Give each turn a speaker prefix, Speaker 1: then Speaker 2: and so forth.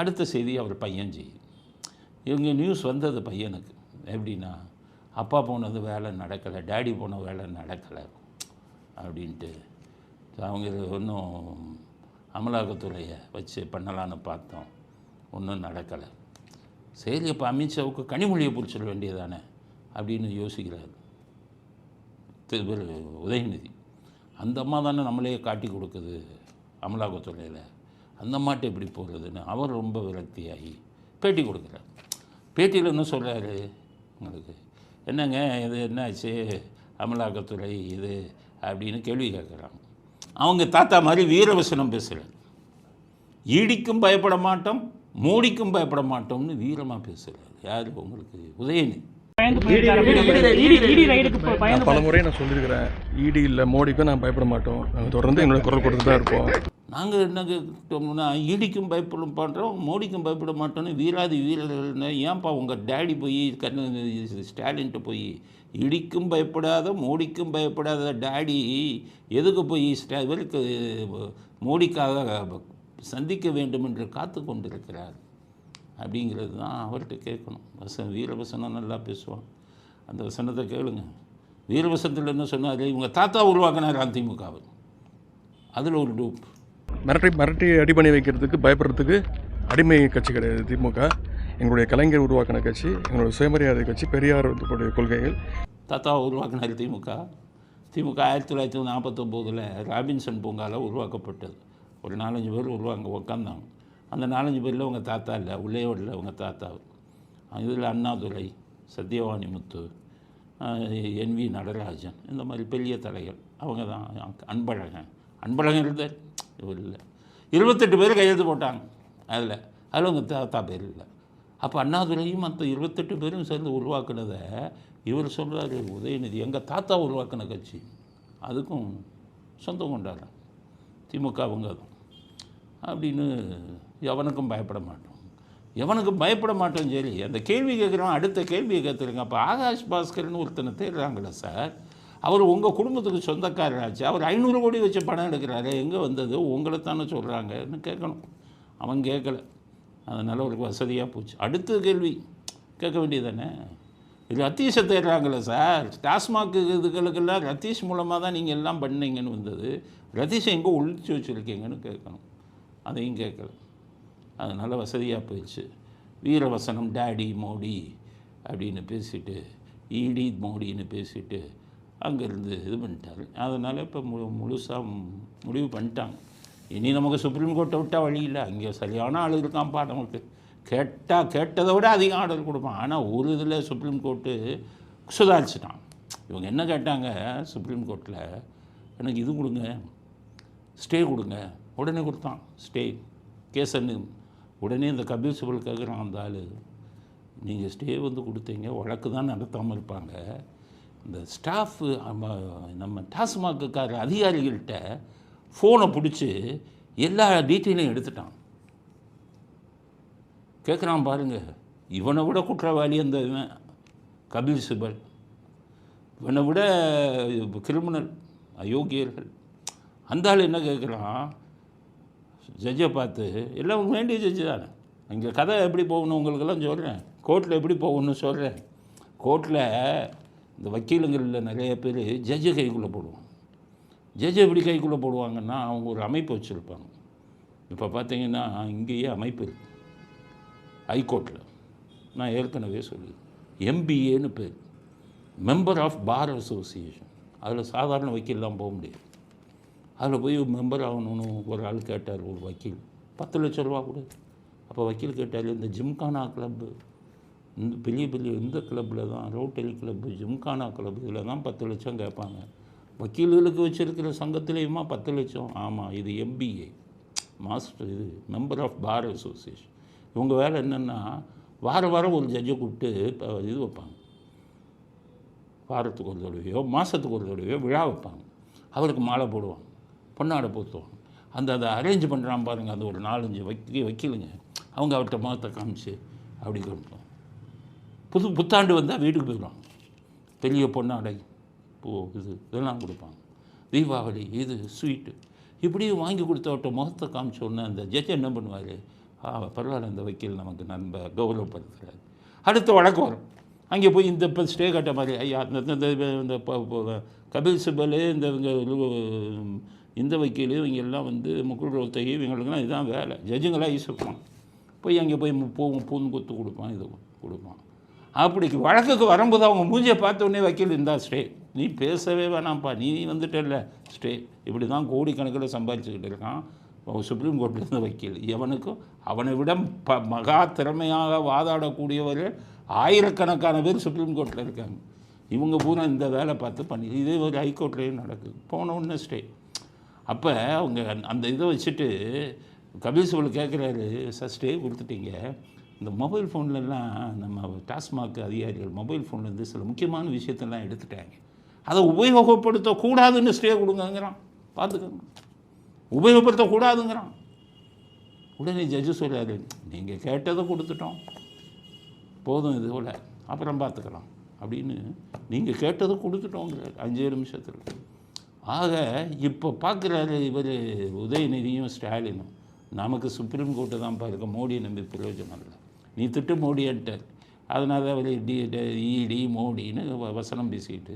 Speaker 1: அடுத்த செய்தி அவர் பையன் செய்யும். இவங்க நியூஸ் வந்தது பையனுக்கு. எப்படின்னா அப்பா போனது வேலை நடக்கலை டேடி போன வேலை நடக்கலை அப்படின்ட்டு அவங்க ஒன்றும் அமலாக்கத்துறையை வச்சு பண்ணலான்னு பார்த்தோம். ஒன்றும் நடக்கலை. சரி இப்போ அமித்ஷாவுக்கு கனிமொழியை பிடிச்சிட வேண்டியதானே அப்படின்னு யோசிக்கிறார் திரு உதயநிதி. அந்த அம்மா தானே நம்மளே காட்டி கொடுக்குது அமலாக்கத்துறையில். அந்த அம்மாட்ட எப்படி போகிறதுன்னு அவர் ரொம்ப விரக்தியாகி பேட்டி கொடுக்குறார். பேட்டியில் என்ன சொல்கிறாரு உங்களுக்கு என்னங்க இது என்னாச்சு? அமலாக்கத்துறை இது அப்படின்னு கேள்வி கேட்குறாங்க. அவங்க தாத்தா மாதிரி வீரவசனம் பேசுகிறார் ஈடிக்கும் பயப்பட மாட்டோம் மோடிக்கும் பயப்பட மாட்டோம்னு வீரமாக பேசுகிறார் யார் உங்களுக்கு? உதயநிதி
Speaker 2: பல முறை நான் சொல்லியிருக்கிறேன். இடி இல்லை மோடிக்கும் நான் பயப்பட மாட்டோம். நாங்கள் தொடர்ந்து எங்களோட குரல் கொடுத்து தான் இருப்போம்.
Speaker 1: நாங்கள் என்ன கேட்டோம்னா ஈடிக்கும் பயப்படும் பண்ணுறோம் மோடிக்கும் பயப்பட மாட்டோம்னு வீராதி வீரர்கள் ஏன்ப்பா உங்கள் டேடி போய் கண்ணு ஸ்டாலின்ட்டு போய் இடிக்கும் பயப்படாத மோடிக்கும் பயப்படாத டேடி எதுக்கு போய் ஸ்டா இவருக்கு மோடிக்காக சந்திக்க வேண்டும் என்று காத்து கொண்டிருக்கிறார்? அப்படிங்கிறது தான் அவர்கிட்ட கேட்கணும். வசன் வீரவசனம் நல்லா பேசுவான். அந்த வசனத்தை கேளுங்க. வீரவசனத்தில் என்ன சொன்னார் இவங்க தாத்தா உருவாக்கினார் அதிமுகவை. அதில் ஒரு டூப்.
Speaker 2: மிரட்டி மிரட்டி அடி பண்ணி வைக்கிறதுக்கு பயப்படுறதுக்கு அடிமை கட்சி கிடையாது திமுக. எங்களுடைய கலைஞர் உருவாக்கின கட்சி எங்களுடைய சுயமரியாதை கட்சி பெரியார் கொள்கைகள்.
Speaker 1: தாத்தா உருவாக்கினார் திமுக. திமுக ஆயிரத்தி தொள்ளாயிரத்தி நாற்பத்தொம்போதில் ராபின்சன் பூங்காவில் உருவாக்கப்பட்டது. ஒரு நாலஞ்சு பேர் உருவாங்க உக்காந்தாங்க. அந்த நாலஞ்சு பேரில் உங்கள் தாத்தா இல்லை உள்ளே இல்லை உங்கள் தாத்தா. இதில் அண்ணாதுரை சத்யவாணி முத்து என் வி நடராஜன் இந்த மாதிரி பெரிய தலைகள். அவங்க தான் அன்பழகன். அன்பழகன் இருந்தார் இவர் இல்லை. இருபத்தெட்டு பேர் கையெழுத்து போட்டாங்க. அதில் அதில் உங்கள் தாத்தா பேர் இல்லை. அப்போ அண்ணாதுரையும் மற்ற இருபத்தெட்டு பேரும் சேர்ந்து உருவாக்குனதை இவர் சொல்கிறார் உதயநிதி எங்கள் தாத்தா உருவாக்கின கட்சி. அதுக்கும் சொந்தம் கொண்டாடுறேன் திமுக அவங்க அப்படின்னு எவனுக்கும் பயப்பட மாட்டோம். எவனுக்கும் பயப்பட மாட்டோம் சரி. அந்த கேள்வி கேட்குறோம் அடுத்த கேள்வியை கேட்டுருங்க. அப்போ ஆகாஷ் பாஸ்கர்னு ஒருத்தனை தேடுறாங்களே சார். அவர் உங்கள் குடும்பத்துக்கு சொந்தக்காரராச்சு. அவர் ஐநூறு கோடி வச்சு பணம் எடுக்கிறாரு எங்கே வந்தது? உங்களை தானே சொல்கிறாங்கன்னு கேட்கணும்? அவன் கேட்கல. அதனால் அவருக்கு வசதியாக போச்சு. அடுத்த கேள்வி. கேட்க வேண்டியதானே இது ரத்தீஷை தேடுறாங்களே சார். டாஸ்மாக் இதுகளுக்கெல்லாம் ரத்தீஷ் மூலமாக தான் நீங்கள் எல்லாம் பண்ணீங்கன்னு வந்தது. ரத்தீஷை எங்கே ஒழிச்சு வச்சுருக்கீங்கன்னு கேட்கணும். அதையும் கேட்கல. அதனால் வசதியாக போயிடுச்சு. வீரவசனம் டேடி மோடி அப்படின்னு பேசிட்டு ஈடி மோடின்னு பேசிட்டு அங்கேருந்து இது பண்ணிட்டாரு. அதனால் இப்போ மு முழுசாக முடிவு பண்ணிட்டாங்க. இனி நமக்கு சுப்ரீம் கோர்ட்டை விட்டால் வழி இல்லை. அங்கே சரியான ஆள் இருக்கான்ப்பா நமக்கு. கேட்டால் கேட்டதை விட அதிகம் ஆர்டர் கொடுப்பான். ஆனால் ஒரு இதில் சுப்ரீம் கோர்ட்டு சுதாரிச்சிட்டான். இவங்க என்ன கேட்டாங்க? சுப்ரீம் கோர்ட்டில் எனக்கு இது கொடுங்க ஸ்டே கொடுங்க. உடனே கொடுத்தான். ஸ்டே கேசன்னு உடனே இந்த கபில் சிபல் கேட்குறான் அந்த ஆள். நீங்கள் ஸ்டே வந்து கொடுத்தீங்க. வழக்கு தான் நடத்தாமல் இருப்பாங்க. இந்த ஸ்டாஃபு நம்ம டாஸ்மாக்குக்கார அதிகாரிகள்கிட்ட ஃபோனை பிடிச்சி எல்லா டீட்டெயிலையும் எடுத்துட்டான். கேட்குறான் பாருங்கள் இவனை விட குற்றவாளி அந்த இவன் கபில் சிபல். இவனை விட கிரிமினல் அயோக்கியர்கள். அந்த ஆள் என்ன கேட்குறான் ஜட்ஜை பார்த்து எல்லாம் வேண்டிய ஜட்ஜு தானே? இங்கே கதை எப்படி போகணும் உங்களுக்கெல்லாம் சொல்கிறேன் கோர்ட்டில் எப்படி போகணும்னு சொல்கிறேன் கோர்ட்டில் இந்த வக்கீலுங்களில் நிறைய பேர் ஜட்ஜு கைக்குள்ளே போடுவாங்க. ஜட்ஜு எப்படி கைக்குள்ளே போடுவாங்கன்னா அவங்க ஒரு அமைப்பு வச்சுருப்பாங்க. இப்போ பார்த்தீங்கன்னா இங்கேயே அமைப்பு இருக்குது ஹைகோர்ட்டில் நான் ஏற்கனவே சொல்லி எம்பிஏன்னு பேர். மெம்பர் ஆஃப் பார் அசோசியேஷன் அதில் சாதாரண வக்கீல்லாம் போக முடியாது. அதில் போய் மெம்பர் ஆகணும்னு ஒரு ஆள் கேட்டார் ஒரு வக்கீல். பத்து லட்ச ரூபா கொடு. அப்போ வக்கீல் கேட்டார் இந்த ஜிம்கானா கிளப்பு இந்த பெரிய பெரிய இந்த கிளப்பில் தான் ரோட்டரி கிளப்பு ஜிம்கானா கிளப் இதில் தான் பத்து லட்சம் கேட்பாங்க. வக்கீல்களுக்கு வச்சுருக்கிற சங்கத்திலேயுமா பத்து லட்சம்? ஆமாம் இது எம்பிஏ மாஸ்டர் இது மெம்பர் ஆஃப் பார் அசோசியேஷன் இவங்க வேலை என்னென்னா வார வாரம் ஒரு ஜட்ஜை கூப்பிட்டு இது வைப்பாங்க. வாரத்துக்கு ஒரு தடவையோ மாதத்துக்கு ஒரு தடவையோ விழா வைப்பாங்க. அவருக்கு மாலை போடுவாங்க பொன்னாடை போத்துவாங்க அந்த அதை அரேஞ்ச் பண்ணுறான் பாருங்கள் அது ஒரு நாலஞ்சு வக்கி வக்கீலுங்க. அவங்க அவர்கிட்ட முகத்தை காமிச்சு அப்படி கொடுப்போம் புது புத்தாண்டு வந்தால் வீட்டுக்கு போயிடுவாங்க பெரிய பொண்ணாடை பூ இது இதெல்லாம் கொடுப்பாங்க தீபாவளி இது ஸ்வீட்டு இப்படியும் வாங்கி கொடுத்தவர்கிட்ட முகத்தை காமிச்ச உடனே அந்த ஜட்ஜ் என்ன பண்ணுவார் ஆ பரவாயில்ல இந்த வக்கீல் நமக்கு நண்ப கௌரவப்படுத்துகிறார் அடுத்த வழக்கு வரும் அங்கே போய் இந்த இப்போ ஸ்டே கட்ட மாதிரி ஐயா இந்த இந்த- இந்த கபில் சிபல் இந்த இவங்க இந்த வக்கீல் இவங்க எல்லாம் வந்து முக்குள் ரோத்தகி இவங்களுக்குலாம் இதுதான் வேலை ஜட்ஜுங்களாம் ஈஸிப்பான் போய் அங்கே போய் பூ பூந்து கொத்து கொடுப்பான் இது கொடுப்பான் அப்படி வழக்குக்கு வரும்போது அவங்க மூஞ்சியை பார்த்த உடனே வக்கீல் இருந்தா ஸ்டே. நீ பேசவே வேணாம்ப்பா. நீ வந்துட்டல ஸ்டே. இப்படி தான் கோடிக்கணக்கில் சம்பாதிச்சுக்கிட்டு இருக்கான் சுப்ரீம் கோர்ட்டில் இருந்த வக்கீல். எவனுக்கும் அவனை விட ப மகா திறமையாக வாதாடக்கூடியவர் ஆயிரக்கணக்கான பேர் சுப்ரீம் கோர்ட்டில் இருக்காங்க. இவங்க பூரா இந்த வேலை பார்த்து பண்ணி இதே ஒரு ஹைகோர்ட்லேயும் நடக்குது. போன உடனே ஸ்டே. அப்போ அவங்க அந்த- அந்த இதை வச்சுட்டு கபில் சிவல் கேட்குறாரு சார் ஸ்டே கொடுத்துட்டீங்க. இந்த மொபைல் ஃபோன்லலாம் நம்ம டாஸ்மாக் அதிகாரிகள் மொபைல் ஃபோன்லேருந்து சில முக்கியமான விஷயத்தெல்லாம் எடுத்துட்டாங்க. அதை உபயோகப்படுத்தக்கூடாதுன்னு ஸ்டே கொடுங்கங்கிறான். பார்த்துக்கோங்க. உபயோகப்படுத்தக்கூடாதுங்கிறான். உடனே ஜட்ஜு சொல்லாரு நீங்கள் கேட்டதை கொடுத்துட்டோம். போதும் இது போல். அப்புறம் பார்த்துக்கலாம். அப்படின்னு நீங்கள் கேட்டதை கொடுத்துட்டோங்கிறார். அஞ்சே நிமிஷத்தில். ஆக இப்போ பார்க்குறாரு இவர் உதயநிதியும் ஸ்டாலினும். நமக்கு சுப்ரீம் கோர்ட்டு தான் பாருங்க மோடியை நம்பி பிரயோஜனம் இல்லை. நீ திட்டு மோடின்ட்டார் அதனால் அவர் டி இடி மோடின்னு வ- வசனம் பேசிக்கிட்டு